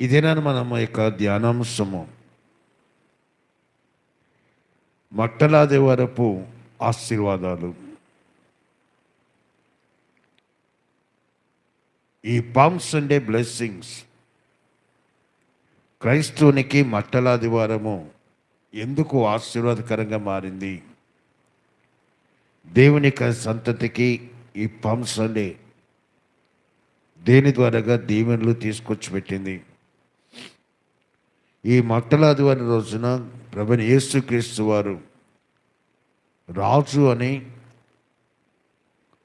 ఇదేనా మనం యొక్క ధ్యానాంశము. మట్టలాది వరపు ఆశీర్వాదాలు. ఈ పామ్ సండే బ్లెస్సింగ్స్ క్రైస్తవునికి మట్టలాది వారము ఎందుకు ఆశీర్వాదకరంగా మారింది? దేవుని యొక్క సంతతికి ఈ పామ్ సండే దేని ద్వారాగా దీవెనలు తీసుకొచ్చి పెట్టింది ఈ మట్టలాది వారి రోజున ప్రభుని యేసుక్రీస్తు వారు రాజు అని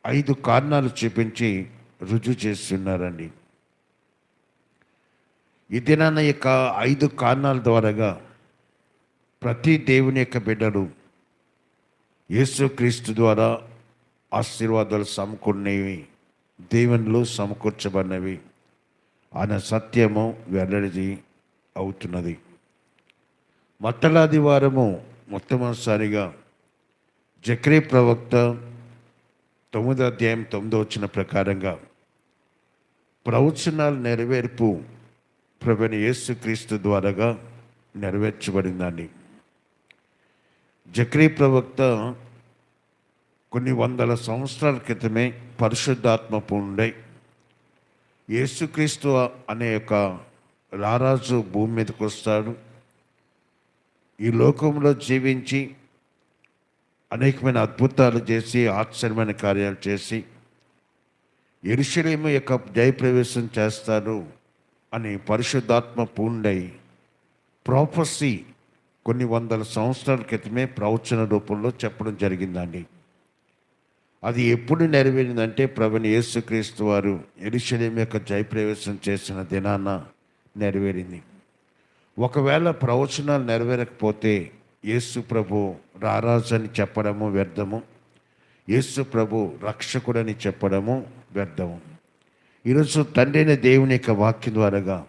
ఐదు కారణాలు చూపించి రుజువు చేస్తున్నారండి. ఈ దినాన యొక్క ఐదు కారణాల ద్వారాగా ప్రతి దేవుని యొక్క బిడ్డలు యేసుక్రీస్తు ద్వారా ఆశీర్వాదాలు సమకూడినవి దేవునిలో సమకూర్చబడినవి. అనే సత్యము వెల్లడి అవుతున్నది. మట్టలాది వారము మొట్టమొదటిసారిగా జక్రీ ప్రవక్త తొమ్మిదో అధ్యాయం తొమ్మిదో వచ్చిన ప్రకారంగా ప్రవచనాలు నెరవేర్పు ప్రభుని యేసుక్రీస్తు ద్వారాగా నెరవేర్చబడిందండి. జక్రీ ప్రవక్త కొన్ని వందల సంవత్సరాల క్రితమే పరిశుద్ధాత్మ పూండై యేసుక్రీస్తు అనే యొక్క రారాజు భూమి మీదకి వస్తాడు. ఈ లోకంలో జీవించి అనేకమైన అద్భుతాలు చేసి ఆశ్చర్యమైన కార్యాలు చేసి ఎరుషలేము యొక్క జయప్రవేశం చేస్తాడు అని పరిశుద్ధాత్మ పూండై ప్రాఫసీ కొన్ని వందల సంవత్సరాల క్రితమే ప్రవచన రూపంలో చెప్పడం జరిగిందండి. అది ఎప్పుడు నెరవేరిందంటే ప్రవణ యేసుక్రీస్తు వారు ఎరుషలేం యొక్క జయప్రవేశం చేసిన దినాన నెరవేరింది. ఒకవేళ ప్రవచనాలు నెరవేరకపోతే యేసు ప్రభు రారాజు అని చెప్పడము వ్యర్థము. యేసు ప్రభు రక్షకుడని చెప్పడము వ్యర్థము. ఈరోజు తండ్రిని దేవుని యొక్క వాక్యం ద్వారాగా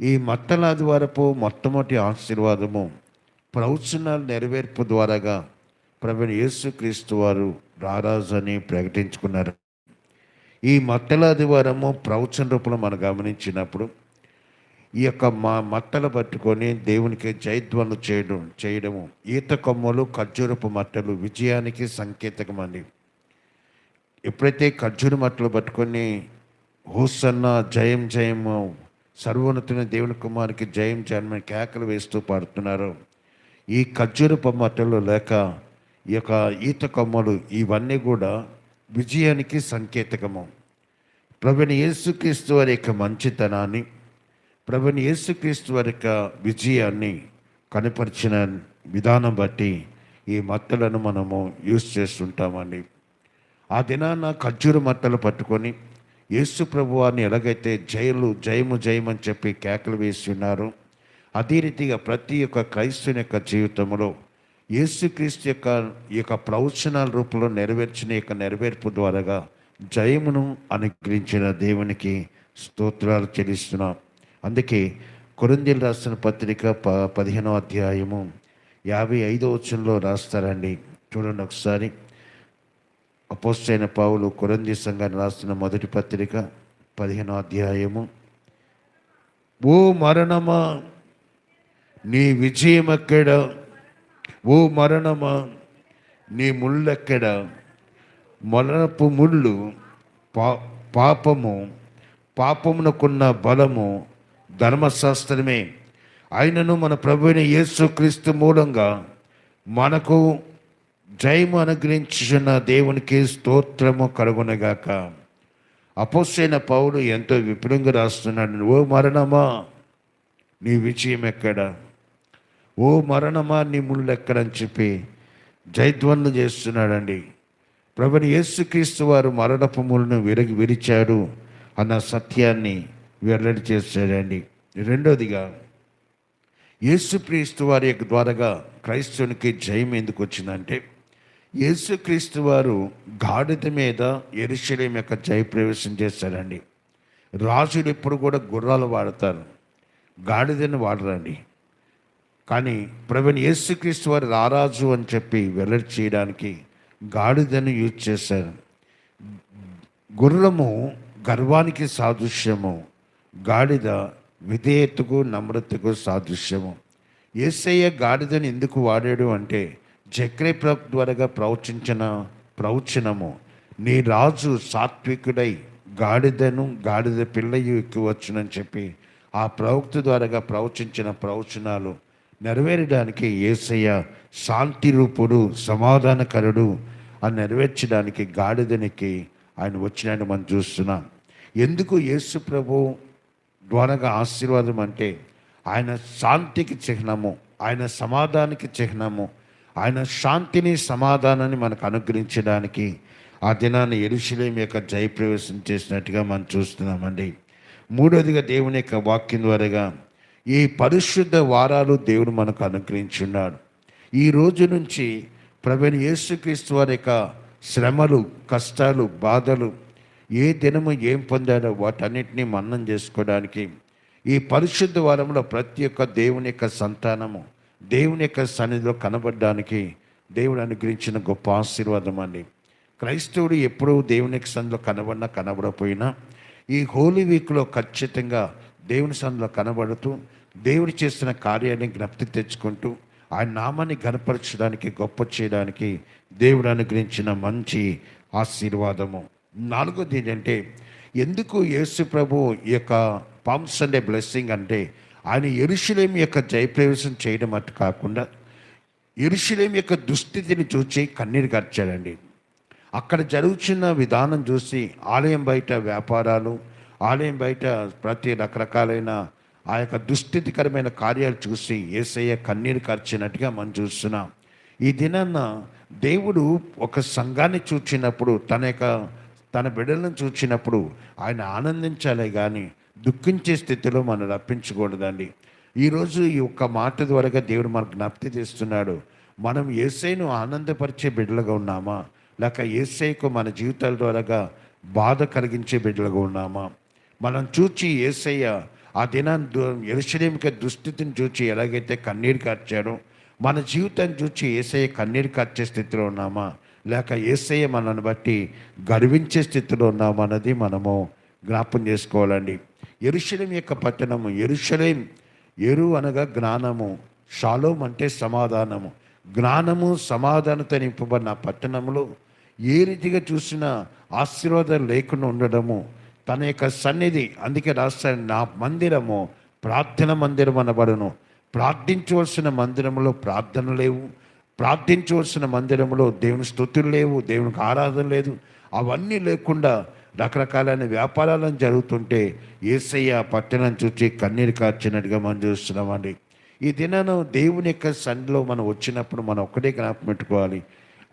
ఈ మత్తలాదివారపు మొట్టమొదటి ఆశీర్వాదము ప్రవచనాలు నెరవేర్పు ద్వారాగా ప్రభుని యేసుక్రీస్తు వారు రారాజు అని ప్రకటించుకున్నారు. ఈ మట్టలాది వారము ప్రవచన రూపంలో మనం గమనించినప్పుడు ఈ యొక్క మా మట్టలు పట్టుకొని దేవునికి జయధ్వను చేయడం చేయడము. ఈత కొమ్మలు ఖర్జూరపు మట్టలు విజయానికి సంకేతకం అండి ఎప్పుడైతే ఖర్జూర మట్టలు పట్టుకొని హోసన్న జయం జయము సర్వోన్నతుని దేవుని కుమారికి జయం జయమని కేకలు వేస్తూ పాడుతున్నారు. ఈ ఖర్జూరపు మట్టలు లేక ఈ యొక్క ఈత కొమ్మలు ఇవన్నీ కూడా విజయానికి సంకేతకము. ప్రవీణ యేసుక్రీస్తు వారి యొక్క మంచితనాన్ని ప్రభుని యేసుక్రీస్తు వారి యొక్క విజయాన్ని కనపరిచిన విధానం బట్టి ఈ మత్తలను మనము యూజ్ చేస్తుంటామండి. ఆ దినాన ఖర్జూర మట్టలు పట్టుకొని యేసు ప్రభు వారిని ఎలాగైతే జయలు జయము జయమని చెప్పి కేకలు వేసి ఉన్నారు అదే రీతిగా ప్రతి ఒక్క క్రైస్తుని యొక్క జీవితంలో యేసుక్రీస్తు యొక్క ఈ యొక్క ప్రవచనాల రూపంలో నెరవేర్చిన యొక్క నెరవేర్పు ద్వారాగా జయమును అనుగ్రహించిన దేవునికి స్తోత్రాలు చెల్లిస్తున్నాం. అందుకే కొరందీలు రాసిన పత్రిక ప పదిహేనో అధ్యాయము యాభై ఐదో వచ్చంలో రాస్తారండి. చూడండి ఒకసారి. అపోస్టైన పావులు కొరంది సంఘాన్ని రాస్తున్న మొదటి పత్రిక పదిహేనో అధ్యాయము. ఓ మరణమా నీ విజయం ఎక్కడ? ఓ మరణమా నీ ముళ్ళెక్కడ మరణపు ముళ్ళు పా పాపము పాపమునకున్న బలము ధర్మశాస్త్రమే. ఆయనను మన ప్రభువైన యేసుక్రీస్తు మూలంగా మనకు జయము అనుగ్రహించిన దేవునికి స్తోత్రము కలుగునగాక. అపోసైన పౌలు ఎంతో విపులంగా రాస్తున్నాడు. ఓ మరణమా నీ విజయం ఎక్కడ? ఓ మరణమా నీ ముళ్ళు ఎక్కడని చెప్పి జయధ్వన్లు చేస్తున్నాడండి. ప్రభుని యేసుక్రీస్తు వారు మరణపు ముళ్ళను విరగి విరిచాడు అన్న సత్యాన్ని వెల్లడి చేశాడండి. రెండోదిగా యేసుక్రీస్తు వారి యొక్క ద్వారాగా క్రైస్తవునికి జయం ఎందుకు వచ్చిందంటే యేసుక్రీస్తు వారు గాడిద మీద ఎరుశలేం యొక్క జయప్రవేశం చేశారండి. రాజులు ఎప్పుడు కూడా గుర్రాలు వాడతారు. గాడిదని వాడరండి. కానీ ప్రవీణ్ యేసుక్రీస్తు వారి రారాజు అని చెప్పి వెల్లడి చేయడానికి గాడిదను యూజ్ చేశారు. గుర్రము గర్వానికి సాదృశ్యము. గాడిద విధేయతకు నమ్రతకు సాదృశ్యము. ఏసయ్య గాడిదని ఎందుకు వాడాడు అంటే జక్రే ప్రవక్త ద్వారాగా ప్రవచించిన ప్రవచనము నీ రాజు సాత్వికుడై గాడిదను గాడిద పిల్లయు ఎక్కువచ్చునని చెప్పి ఆ ప్రవక్త ద్వారాగా ప్రవచించిన ప్రవచనాలు నెరవేరడానికి ఏసయ్య శాంతి రూపుడు సమాధానకరుడు అని నెరవేర్చడానికి గాడిదనికి ఆయన వచ్చినట్టు మనం చూస్తున్నాం. ఎందుకు యేసు ప్రభు ద్వారాగా ఆశీర్వాదం అంటే ఆయన శాంతికి చిహ్నము ఆయన సమాధానానికి చిహ్నము ఆయన శాంతిని సమాధానాన్ని మనకు అనుగ్రహించడానికి ఆ దినాన్ని ఎరుశలేం యొక్క జయప్రవేశం చేసినట్టుగా మనం చూస్తున్నామండి. మూడవదిగా దేవుని యొక్క వాక్యం ద్వారాగా ఈ పరిశుద్ధ వారాలు దేవుడు మనకు అనుగ్రహించున్నాడు. ఈ రోజు నుంచి ప్రవీణ యేసుక్రీస్తు వారి యొక్క శ్రమలు కష్టాలు బాధలు ఏ దినము ఏం పొందాడో వాటన్నిటినీ మన్నం చేసుకోవడానికి ఈ పరిశుద్ధ వారంలో ప్రతి ఒక్క దేవుని యొక్క సంతానము దేవుని యొక్క సన్నిధిలో కనబడడానికి దేవుడు అనుగ్రహించిన గొప్ప ఆశీర్వాదం అండి. క్రైస్తవుడు ఎప్పుడూ దేవుని యొక్క సన్నిధిలో కనబడినా కనబడపోయినా ఈ హోలీ వీక్లో ఖచ్చితంగా దేవుని సన్నిధిలో కనబడుతూ దేవుడు చేసిన కార్యాన్ని జ్ఞప్తి తెచ్చుకుంటూ ఆయన నామాన్ని గనపరచడానికి గొప్ప చేయడానికి దేవుడు అనుగ్రహించిన మంచి ఆశీర్వాదము. నాలుగోది ఏంటంటే ఎందుకు యేసు ప్రభు ఈ యొక్క పామ్ సండే బ్లెస్సింగ్ అంటే ఆయన ఎరుషులేం యొక్క జయప్రవేశం చేయడం అటు కాకుండా ఎరుషులేం యొక్క దుస్థితిని చూచి కన్నీరు గర్చాడండి. అక్కడ జరుగుతున్న విధానం చూసి ఆలయం బయట వ్యాపారాలు ఆలయం బయట ప్రతి రకరకాలైన ఆ యొక్క దుస్థితికరమైన కార్యాలు చూసి ఏసయ్య కన్నీరు కార్చినట్టుగా మనం చూస్తున్నాం. ఈ దినాన్న దేవుడు ఒక సంఘాన్ని చూచినప్పుడు తన యొక్క తన బిడ్డలను చూచినప్పుడు ఆయన ఆనందించాలే కానీ దుఃఖించే స్థితిలో మనం రప్పించకూడదండి. ఈరోజు ఈ ఒక్క మాట ద్వారా దేవుడు మనకు జ్ఞప్తి చేస్తున్నాడు. మనం ఏసైను ఆనందపరిచే బిడ్డలుగా ఉన్నామా? లేక ఏసైకు మన జీవితాల ద్వారాగా బాధ కలిగించే బిడ్డలుగా ఉన్నామా? మనం చూచి ఏసయ్య ఆ దినాన్ని ఎరుశలేమిక దుస్థితిని చూచి ఎలాగైతే కన్నీరు కార్చాడో మన జీవితాన్ని చూచి ఏసయ్య కన్నీరు కార్చే స్థితిలో ఉన్నామా? లేక ఏసయ్య మనల్ని బట్టి గర్వించే స్థితిలో ఉన్నామన్నది మనము జ్ఞాపం చేసుకోవాలండి. ఎరుశలేం యొక్క పట్టణము ఎరుశలేం ఎరు అనగా జ్ఞానము షాలోం అంటే సమాధానము. జ్ఞానము సమాధానత నింపబడిన పట్టణంలో ఏ రీతిగా చూసినా ఆశీర్వాదం లేకుండా ఉండడము తన యొక్క సన్నిధి అందుకే రాస్తాను నా మందిరము ప్రార్థన మందిరం అనబడును ప్రార్థించవలసిన మందిరంలో ప్రార్థన లేవు ప్రార్థించవలసిన మందిరంలో దేవుని స్థుతులు లేవు దేవునికి ఆరాధన లేదు. అవన్నీ లేకుండా రకరకాలైన వ్యాపారాలను జరుగుతుంటే ఏసయ్య పట్టణం చూచి కన్నీరు కార్చినట్టుగా మనం చూస్తున్నామండి. ఈ దినాను దేవుని యొక్క సన్నిలో మనం వచ్చినప్పుడు మనం ఒక్కటే జ్ఞాపకం పెట్టుకోవాలి.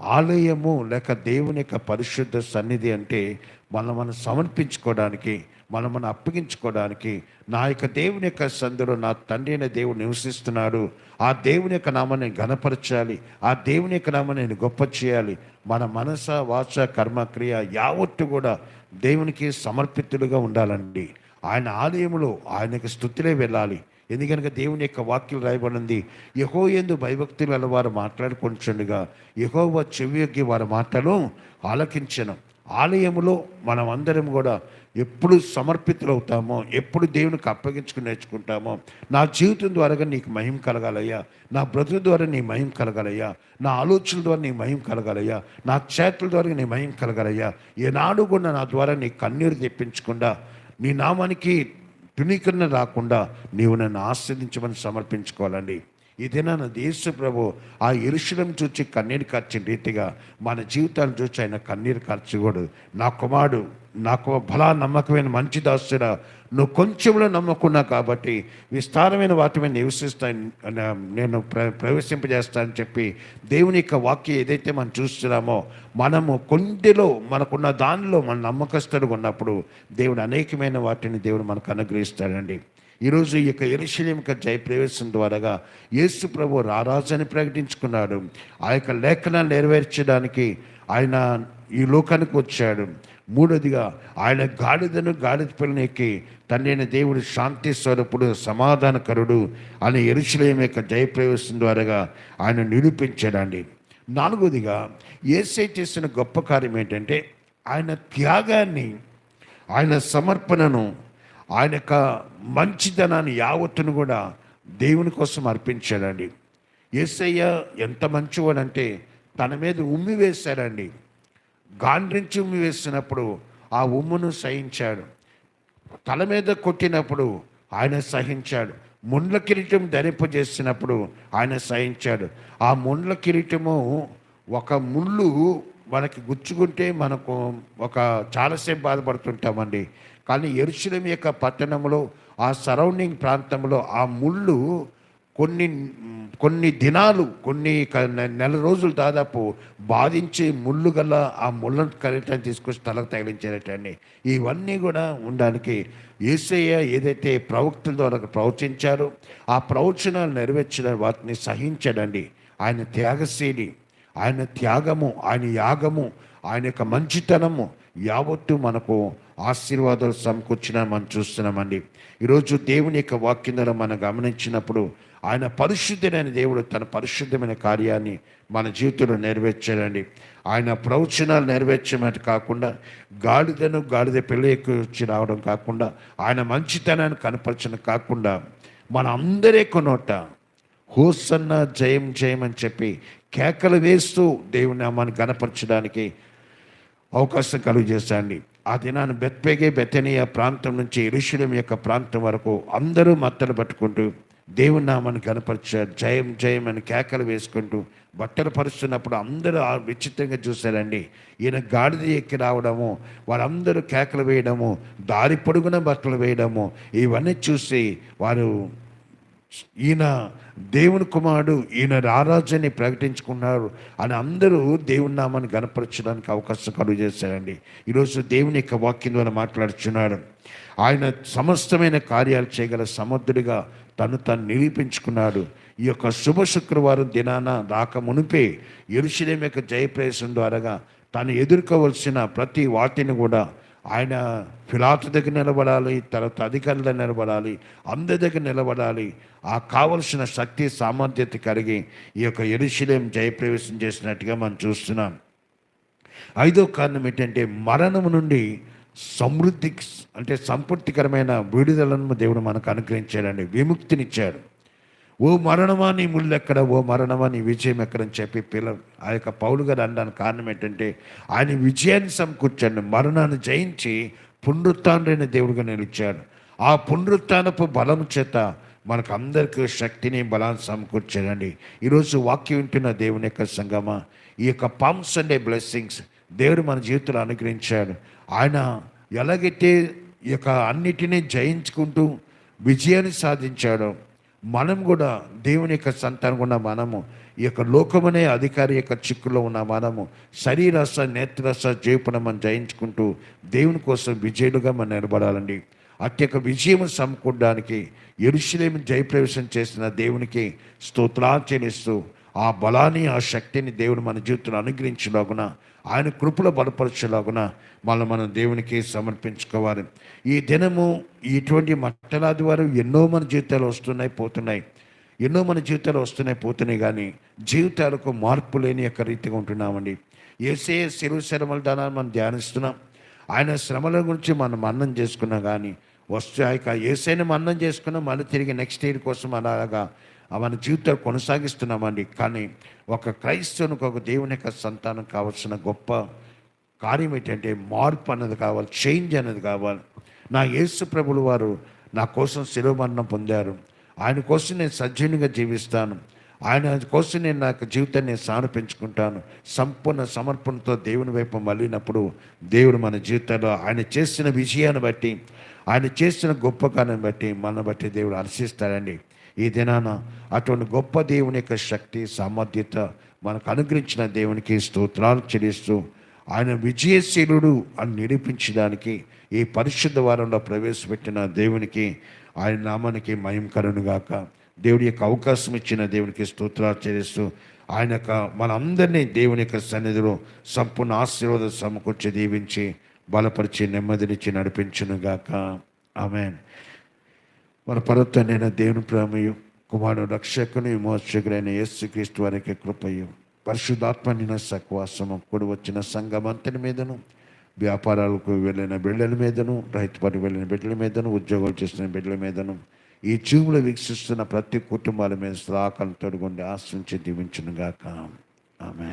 ఆలయము లేక దేవుని యొక్క పరిశుద్ధ సన్నిధి అంటే మనం మనం సమర్పించుకోవడానికి మనం మనం అప్పగించుకోవడానికి నా యొక్క దేవుని యొక్క సందులో నా తండ్రి అయిన దేవుడు నివసిస్తున్నాడు. ఆ దేవుని యొక్క నామాన్ని ఘనపరచాలి. ఆ దేవుని యొక్క నామాన్ని నేను గొప్ప చేయాలి. మన మనస వాచ కర్మక్రియ యావత్తు కూడా దేవునికి సమర్పితులుగా ఉండాలండి. ఆయన ఆలయంలో ఆయనకి స్థుతిలే వెళ్ళాలి. ఎందుకనగా దేవుని యొక్క వాక్యం రాయబడింది యహో ఎందు భయభక్తులు వారు మాట్లాడుకుంటుండగా యహోవ చెవియొగ్గి వారి మాటలు ఆలకించను. ఆలయములో మనం అందరం కూడా ఎప్పుడు సమర్పితులవుతామో ఎప్పుడు దేవునికి అప్పగించుకుని నేర్చుకుంటామో నా జీవితం ద్వారా నీకు మహిమ కలగాలయ్యా. నా బ్రతుకు ద్వారా నీ మహిం కలగాలయ్యా. నా ఆలోచనల ద్వారా నీ మహిం కలగాలయ్యా. నా చేతుల ద్వారా నీ మహిం కలగాలయ్యా. ఏనాడు కూడా నా ద్వారా నీ కన్నీరు తెప్పించకుండా నీ నామానికి తునీకరణ రాకుండా నీవు నన్ను ఆస్వాదించమని సమర్పించుకోవాలండి. ఈ దినాన యేసు ప్రభు ఆ ఇరుషులం చూచి కన్నీరు కార్చిన రీతిగా మన జీవితాలు చూసి ఆయన కన్నీరు కార్చకూడదు నా కుమారుడు నాకు బలా నమ్మకమైన మంచి దాసుడా నువ్వు కొంచెంలో నమ్మకున్నా కాబట్టి విస్తారమైన వాటి మీద నివసిస్తాను నేను ప్ర ప్రవేశింపజేస్తానని చెప్పి దేవుని యొక్క వాక్యం ఏదైతే మనం చూస్తున్నామో మనము కొంటిలో మనకున్న దానిలో మన నమ్మకస్తుడు ఉన్నప్పుడు దేవుడు అనేకమైన వాటిని దేవుడు మనకు అనుగ్రహిస్తాడండి. ఈరోజు ఈ యొక్క ఎరుశల్యం యొక్క జయప్రవేశం ద్వారాగా యేసు ప్రభు రారాజని ప్రకటించుకున్నాడు. ఆ యొక్క లేఖనాన్ని నెరవేర్చడానికి ఆయన ఈ లోకానికి వచ్చాడు. మూడోదిగా ఆయన గాడిదను గాడిద పిల్లని ఎక్కి తండ్రి దేవుడు శాంతి స్వరూపుడు సమాధానకరుడు అని ఎరుశలేం యొక్క జయప్రవేశం ద్వారాగా ఆయన నిరూపించాడండి. నాలుగోదిగా ఏసై చేసిన గొప్ప కార్యం ఏంటంటే ఆయన త్యాగాన్ని ఆయన సమర్పణను ఆయన యొక్క మంచితనాన్ని యావత్తును కూడా దేవుని కోసం అర్పించాడండి. యేసయ్య ఎంత మంచివాడంటే తన మీద ఉమ్మి వేశాడండి. గాండ్రించి ఉమ్మి వేసినప్పుడు ఆ ఉమ్మును సహించాడు. తల మీద కొట్టినప్పుడు ఆయన సహించాడు. ముండ్ల కిరీటం ధరింపజేసినప్పుడు ఆయన సహించాడు. ఆ ముండ్ల కిరీటము ఒక ముళ్ళు మనకి గుచ్చుకుంటే మనకు ఒక చాలాసేపు బాధపడుతుంటామండి. కానీ ఎరుశలేం యొక్క పట్టణంలో ఆ సరౌండింగ్ ప్రాంతంలో ఆ ముళ్ళు కొన్ని కొన్ని దినాలు కొన్ని నెల రోజులు దాదాపు బాధించి ముళ్ళు గల ఆ ముళ్ళను కరెక్ట్ తీసుకొచ్చి తలకు తగిలించారటండి ఇవన్నీ కూడా ఉండడానికి ఏసయ్య ఏదైతే ప్రవక్తల ద్వారా ప్రవచించారో ఆ ప్రవచనాలు నెరవేర్చిన వాటిని సహించడండి. ఆయన త్యాగశీలి. ఆయన త్యాగము ఆయన యాగము ఆయన యొక్క మంచితనము యావత్తు మనకు ఆశీర్వాదాలు సమకూర్చిన మనం చూస్తున్నామండి. ఈరోజు దేవుని యొక్క వాక్యం ద్వారా మనం గమనించినప్పుడు ఆయన పరిశుద్ధమైన దేవుడు తన పరిశుద్ధమైన కార్యాన్ని మన జీవితంలో నెరవేర్చాడండి. ఆయన ప్రవచనాలు నెరవేర్చమని కాకుండా గాడిదను గాడిద పెళ్ళి వచ్చి రావడం కాకుండా ఆయన మంచితనాన్ని కనపరచడం కాకుండా మన అందరి కొనోట హోసన్న జయం జయం అని చెప్పి కేకలు వేస్తూ దేవుని నామాన్ని గనపరచడానికి అవకాశం కలుగు చేశాండి ఆ దినాన్ని బెత్పేగే బెతనియా ప్రాంతం నుంచి ఇరుషులం యొక్క ప్రాంతం వరకు అందరూ మత్తలు పట్టుకుంటూ దేవుని నామాన్ని కనపరిచారు జయం జయం అని కేకలు వేసుకుంటూ బట్టలు పరుస్తున్నప్పుడు అందరూ విచిత్రంగా చూశారండి. ఈయన గాడిద ఎక్కి రావడము వారందరూ కేకలు వేయడము దారి పొడుగున బట్టలు వేయడము ఇవన్నీ చూసి వారు ఈయన దేవుని కుమారుడు ఈయన రారాజుని ప్రకటించుకున్నారు అని అందరూ దేవుని నామాన్ని గనపరచడానికి అవకాశం కలుగు చేశారండి. ఈరోజు దేవుని యొక్క వాక్యం ద్వారా మాట్లాడుచున్నాడు. ఆయన సమస్తమైన కార్యాలు చేయగల సమర్థుడిగా తను తను నిరూపించుకున్నాడు. ఈ యొక్క శుభ శుక్రవారం దినాన రాక మునిపే ఎరుషులేం యొక్క జయప్రవేశం ద్వారాగా తను ఎదుర్కోవలసిన ప్రతి వాటిని కూడా ఆయన ఫిలాతు దగ్గర నిలబడాలి తర్వాత అధికారుల నిలబడాలి అందరి దగ్గర నిలబడాలి. ఆ కావలసిన శక్తి సామర్థ్యత కలిగి ఈ యొక్క ఎరుశలేం జయప్రవేశం చేసినట్టుగా మనం చూస్తున్నాం. ఐదో కారణం ఏంటంటే మరణం నుండి సమృద్ధి అంటే సంపూర్తికరమైన విడుదలను దేవుడు మనకు అనుగ్రహించాడండి విముక్తినిచ్చాడు. ఓ మరణమా నీ ముళ్ళు ఎక్కడ? ఓ మరణమా నీ విజయం ఎక్కడని చెప్పి పిల్ల ఆ యొక్క పౌలు గారు అనడానికి కారణం ఏంటంటే ఆయన విజయాన్ని సమకూర్చాడు. మరణాన్ని జయించి పునరుత్డైన దేవుడిగా నిలిచాడు. ఆ పునరుత్నపు బలం చేత మనకు అందరికీ శక్తిని బలాన్ని సమకూర్చాడండి. ఈరోజు వాక్యం వింటున్న దేవుని యొక్క సంగమ ఈ యొక్క పామ్స్ అండే బ్లెస్సింగ్స్ దేవుడు మన జీవితంలో అనుగ్రహించాడు. ఆయన ఎలాగైతే ఈ యొక్క అన్నిటినీ జయించుకుంటూ విజయాన్ని సాధించాడో మనం కూడా దేవుని యొక్క సంతానం ఉన్న మనము ఈ యొక్క లోకమనే అధికారి యొక్క చిక్కులో ఉన్న మనము శరీరస నేత్రస జీవనం మనం జయించుకుంటూ దేవుని కోసం విజయులుగా మనం నిలబడాలండి. అట్టి యొక్క విజయం సమకూడడానికి ఎరుశలేమి జయప్రవేశం చేసిన దేవునికి స్తోత్రాలు చెల్లిస్తూ ఆ బలాన్ని ఆ శక్తిని దేవుడు మన జీవితంలో అనుగ్రహించలాగున ఆయన కృపలో బలపరచలాగున మళ్ళీ మనం దేవునికి సమర్పించుకోవాలి. ఈ దినము ఇటువంటి మట్టలాది వారు ఎన్నో మన జీవితాలు వస్తున్నాయి పోతున్నాయి. ఎన్నో మన జీవితాలు వస్తున్నాయి పోతున్నాయి కానీ జీవితాలకు మార్పు లేని యొక్క రీతిగా ఉంటున్నామండి. ఏసే శిరువు శ్రమల దానాన్ని మనం ధ్యానిస్తున్నాం. ఆయన శ్రమల గురించి మనం మన్నం చేసుకున్నాం కానీ వస్తే యొక్క ఏసైనా మన్నం చేసుకున్నాం మళ్ళీ తిరిగి నెక్స్ట్ ఇయర్ కోసం అలాగా మన జీవితాలు కొనసాగిస్తున్నామండి. కానీ ఒక క్రైస్తవునికి ఒక దేవుని యొక్క సంతానం కావాల్సిన గొప్ప కార్యం ఏంటంటే మార్పు అన్నది కావాలి చేంజ్ అనేది కావాలి. నా యేసు ప్రభులు వారు నా కోసం శిరోమరణం పొందారు. ఆయన కోసం నేను సజ్జనుగా జీవిస్తాను. ఆయన కోసం నేను నా యొక్క జీవితాన్ని నేను సానుపించుకుంటాను సంపూర్ణ సమర్పణతో దేవుని వైపు మళ్ళినప్పుడు దేవుడు మన జీవితంలో ఆయన చేసిన విజయాన్ని బట్టి ఆయన చేసిన గొప్ప కార్యాన్ని బట్టి మన బట్టి దేవుడు హర్షిస్తాడండి. ఈ దినాన అటువంటి గొప్ప దేవుని యొక్క శక్తి సామర్థ్యత మనకు అనుగ్రహించిన దేవునికి స్తోత్రాలు చెల్లిస్తూ ఆయన విజయశీలుడు అని నిరూపించడానికి ఈ పరిశుద్ధ వారంలో ప్రవేశపెట్టిన దేవునికి ఆయన నామానికి మయం కరునుగాక దేవుడి యొక్క అవకాశం ఇచ్చిన దేవునికి స్తోత్రాలు చెల్లిస్తూ ఆయన యొక్క మనందరినీ దేవుని యొక్క సన్నిధిలో సంపూర్ణ ఆశీర్వాదం సమకూర్చి దీవించి బలపరిచి నెమ్మదినిచ్చి నడిపించునుగాక ఆమెన్. మన పరతనైన దేవుని ప్రేమయు కుమారుడు రక్షకుని విమోచకుడైన యేసు క్రీస్తు వారికి కృపయు పరిశుద్ధాత్మ నిన సహవాసము కూడి వచ్చిన సంఘమంతని మీదను వ్యాపారాలకు వెళ్ళిన బిడ్డల మీదను రైతు పని వెళ్ళిన బిడ్డల మీదను ఉద్యోగాలు చేసిన బిడ్డల మీదను ఈ చూపులు వీక్షిస్తున్న ప్రతి కుటుంబాల మీద శ్లాకలు తొడుగుండి ఆశ్రయించి దీవించును గాక ఆమె